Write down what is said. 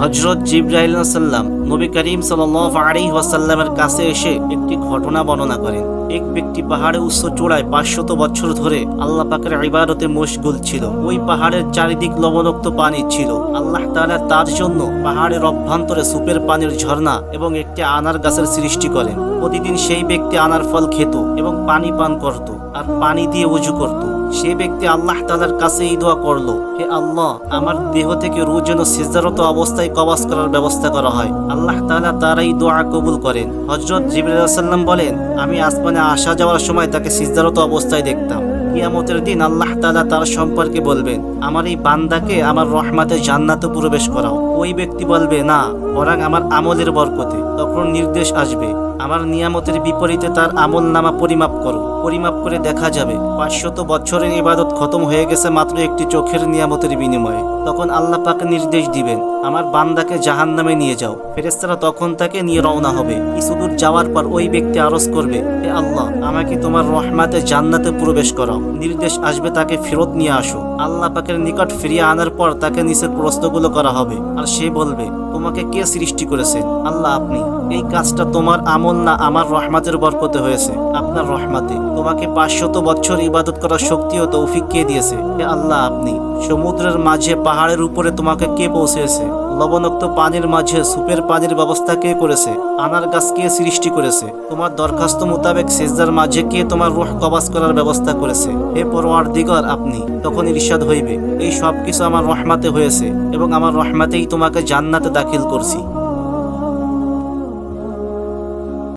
হজরত জিব্রাহিল সাল্লাম নবী করিম ওয়াসাল্লামের কাছে এসে একটি ঘটনা বর্ণনা করেন। এক ব্যক্তি পাহাড়ে উচ্চ চূড়ায় পাঁচশত বছর ধরে আল্লাহ পাকের ইবাদতে মশগুল ছিল। ওই পাহাড়ের চারিদিক লবণাক্ত পানি ছিল। আল্লাহ তাআলা তার জন্য পাহাড়ের অভ্যন্তরে সুপের পানির ঝর্ণা এবং একটি আনার গাছের সৃষ্টি করেন। প্রতিদিন সেই ব্যক্তি আনার ফল খেত এবং পানি পান করত আর পানি দিয়ে উজু করত। সে ব্যক্তি আল্লাহ তালার কাছে এই দোয়া করল, হে আল্লাহ, আমার দেহ থেকে রু যেন সিজদারত অবস্থায় কবাস করার ব্যবস্থা করা হয়। আল্লাহ তালা তার এই দোয়া কবুল করেন। হজরত জিবরাল্লাম বলেন, আমি আসমানে আসা যাওয়ার সময় তাকে সিজদারত অবস্থায় দেখতাম। কিয়ামতের দিন আল্লাহ তালা তার সম্পর্কে বলবেন, আমার এই বান্দাকে আমার রহমাতে জান্নাতে প্রবেশ করাও। ওই ব্যক্তি বলবে, না, বরং আমার আমলের বরকতে। তখন নির্দেশ আসবে, আমার নিয়ামতের বিপরীতে তার আমল নামা পরিমাপ করো। পরিমাপ করে দেখা যাবে, পাঁচশত বছরের ইবাদত খতম হয়ে গেছে মাত্র একটি চোখের নিয়ামতের বিনিময়ে। তখন আল্লাহ পাকে নির্দেশ দিবেন, আমার বান্দাকে জাহান নামে নিয়ে যাও। ফেরেস্তারা তখন তাকে নিয়ে রওনা হবে। কিছু দূর যাওয়ার পর ওই ব্যক্তি আরজ করবে, হে আল্লাহ, আমাকে তোমার রহমাতে জান্নাতে প্রবেশ করাও। নির্দেশ আসবে তাকে ফেরত নিয়ে আসো। আল্লাহ পাকের নিকট ফিরিয়ে আনার পর তাকে নিচের প্রশ্নগুলো করা হবে। আর সে বলবে, তোমাকে কে সৃষ্টি করেছেন আল্লাহ আপনি, এই কাজটা তোমার আমল না আমার রহমাতের বরকতে হয়েছে। আপনার রহমাতে। তোমাকে পাঁচশত বছর ইবাদত করার শক্তি ও তৌফিক কে দিয়েছে? আল্লাহ আপনি, সমুদ্রের মাঝে পাহাড়ের উপরে তোমাকে কে পৌঁছেছে? লবণাক্ত পানির মাঝে সুপের পানির ব্যবস্থা কে করেছে? আনার গাছ কে সৃষ্টি করেছে? তোমার দরখাস্ত মোতাবেক সেজদার মাঝে কে তোমার রুহ কবাস করার ব্যবস্থা করেছে? হে পরোয়ার দিগর আপনি তখন ইরশাদ হইবে। এই সব কিছু আমার রহমাতে হয়েছে এবং আমার রহমাতেই তোমাকে জান্নাতে দাখিল করছি।